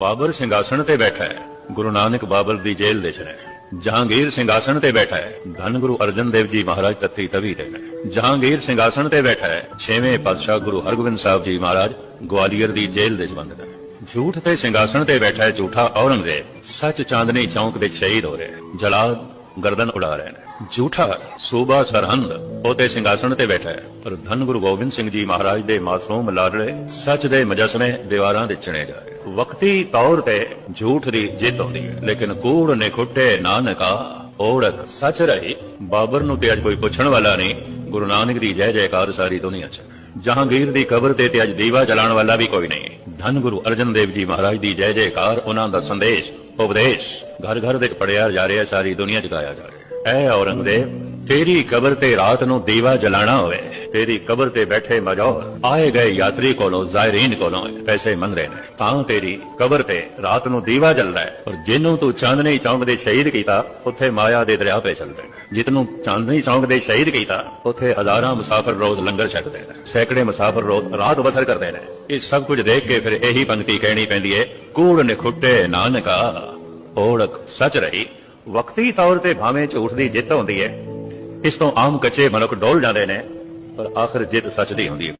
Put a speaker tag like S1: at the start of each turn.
S1: ਬਾਬਰ ਸਿੰਘਾਸਣ ਤੇ ਬੈਠਾ ਹੈ। ਗੁਰੂ ਨਾਨਕ ਬਾਬਰ ਦੀ ਜੇਲ੍ਹ ਦੇ ਚ ਜਹਾਂਗੀਰ ਸਿੰਘਾਸਣ ਤੇ ਬੈਠਾ ਹੈ। ਧੰਨ ਗੁਰੂ ਅਰਜਨ ਦੇਵ ਜੀ ਮਹਾਰਾਜ ਤੱਤੀ ਤਵੀ ਦੇ ਜਹਾਂਗੀਰ ਸਿੰਘਾਸਣ ਤੇ ਬੈਠਾ ਹੈ। ਛੇਵੇਂ ਪਾਤਸ਼ਾਹ ਗੁਰੂ ਹਰਗੋਬਿੰਦ ਸਾਹਿਬ ਜੀ ਮਹਾਰਾਜ ਗਵਾਲੀਅਰ ਦੀ ਜੇਲ੍ਹ ਦੇ ਚ ਹੈ। ਝੂਠ ਤੇ ਸਿੰਘਾਸਣ ਤੇ ਬੈਠਾ ਹੈ ਝੂਠਾ ਔਰੰਗਜ਼ੇਬ। ਸੱਚ ਚਾਂਦਨੀ ਚੌਂਕ ਦੇ ਸ਼ਹੀਦ ਹੋ ਰਿਹਾ ਜਲਾਦ ਗਰਦਨ ਉਡਾ ਰਹੇ ਨੇ ਝੂਠਾ ਸੂਬਾ ਸਰਹੰਦ ਉਹ ਤੇ ਸਿੰਘਾਸਣ ਤੇ ਬੈਠਾ ਹੈ। ਪਰ ਧੰਨ ਗੁਰੂ ਗੋਬਿੰਦ ਸਿੰਘ ਜੀ ਮਹਾਰਾਜ ਦੇ ਮਾਸੂਮ ਲਾਡਲੇ ਸੱਚ ਦੇ ਮਜਸਮੇ ਦੀਵਾਰਾਂ ਦੇ ਚਣੇ ਜਾ ਵਕਤੀ ਤੌਰ ਤੇ ਝੂਠ ਦੀ ਜਿੱਤ ਹੁੰਦੀ ਹੈ। ਲੇਕਿਨ ਕੂੜ ਨੇ ਖੁੱਟੇ ਨਾਨਕਾ ਓੜਕ ਸੱਚ ਰਹੀ। ਬਾਬਰ ਨੂੰ ਤੇ ਅੱਜ ਕੋਈ ਪੁੱਛਣ ਵਾਲਾ ਨਹੀਂ। ਗੁਰੂ ਨਾਨਕ ਦੀ ਜੈ ਜੈਕਾਰ ਸਾਰੀ ਦੁਨੀਆ 'ਚ। ਜਹਾਂਗੀਰ ਦੀ ਕਬਰ ਤੇ ਤੇ ਅੱਜ ਦੀਵਾ ਜਲਾਉਣ ਵਾਲਾ ਵੀ ਕੋਈ ਨਹੀਂ। ਧੰਨ ਗੁਰੂ ਅਰਜਨ ਦੇਵ ਜੀ ਮਹਾਰਾਜ ਦੀ ਜੈ ਜੈਕਾਰ, ਉਹਨਾਂ ਦਾ ਸੰਦੇਸ਼, ਉਪਦੇਸ਼। ਘਰ ਘਰ ਦੇ ਪੜਿਆ ਜਾ ਰਿਹਾ, ਸਾਰੀ ਦੁਨੀਆ 'ਚ ਗਾਇਆ ਜਾ ਰਿਹਾ। ਐ ਔਰੰਗਜ਼ੇਬ ਤੇਰੀ ਕਬਰ ਤੇ ਰਾਤ ਨੂੰ ਦੀਵਾ ਜਲਾਣਾ ਹੋਵੇ। ਤੇਰੀ ਕਬਰ ਤੇ ਬੈਠੇ ਮਜੌਰ ਆਏ ਗਏ ਯਾਤਰੀ ਕੋਲੋਂ ਜ਼ਾਇਰੀਨ ਕੋਲੋਂ ਪੈਸੇ ਮੰਗ ਰਹੇ ਨੇ। ਤਾਂ ਤੇਰੀ ਕਬਰ ਤੇ ਰਾਤ ਨੂੰ ਦੀਵਾ ਜਲਦਾ ਹੈ। ਔਰ ਜਿਹਨੂੰ ਤੂੰ ਚਾਂਦਨੀ ਚੌਂਕ ਦੇ ਸ਼ਹੀਦ ਕੀਤਾ, ਉੱਥੇ ਮਾਇਆ ਦੇ ਦਰਿਆ ਪੇ ਚੱਲਦੇ ਨੇ। ਜਿਤਨੂੰ ਚਾਂਦਨੀ ਚੌਂਕ ਦੇ ਸ਼ਹੀਦ ਕੀਤਾ, ਉੱਥੇ ਹਜ਼ਾਰਾਂ ਮੁਸਾਫਰ ਰੋਜ਼ ਲੰਗਰ ਛਕਦੇ ਨੇ। ਸੈਂਕੜੇ ਮੁਸਾਫਰ ਰੋਜ਼ ਰਾਤ ਬਸਰ ਕਰਦੇ ਨੇ। ਇਹ ਸਭ ਕੁਝ ਦੇਖ ਕੇ ਫਿਰ ਇਹੀ ਪੰਕਤੀ ਕਹਿਣੀ ਪੈਂਦੀ ਹੈ ਕੂੜ ਨਿਖੁੱਟੇ ਨਾਨਕਾ। ਓੜਕ ਸੱਚ ਰਹੀ, ਵਕਤੀ ਤੌਰ ਤੇ ਭਾਵੇਂ ਝੂਠ ਦੀ ਜਿੱਤ ਹੁੰਦੀ ਹੈ ਇਸ ਤੋਂ ਆਮ ਕੱਚੇ ਮਨੁੱਖ ਡੋਲ ਜਾਂਦੇ ਨੇ, ਪਰ ਆਖਰ ਜਿੱਤ ਸੱਚ ਦੀ ਹੁੰਦੀ ਹੈ।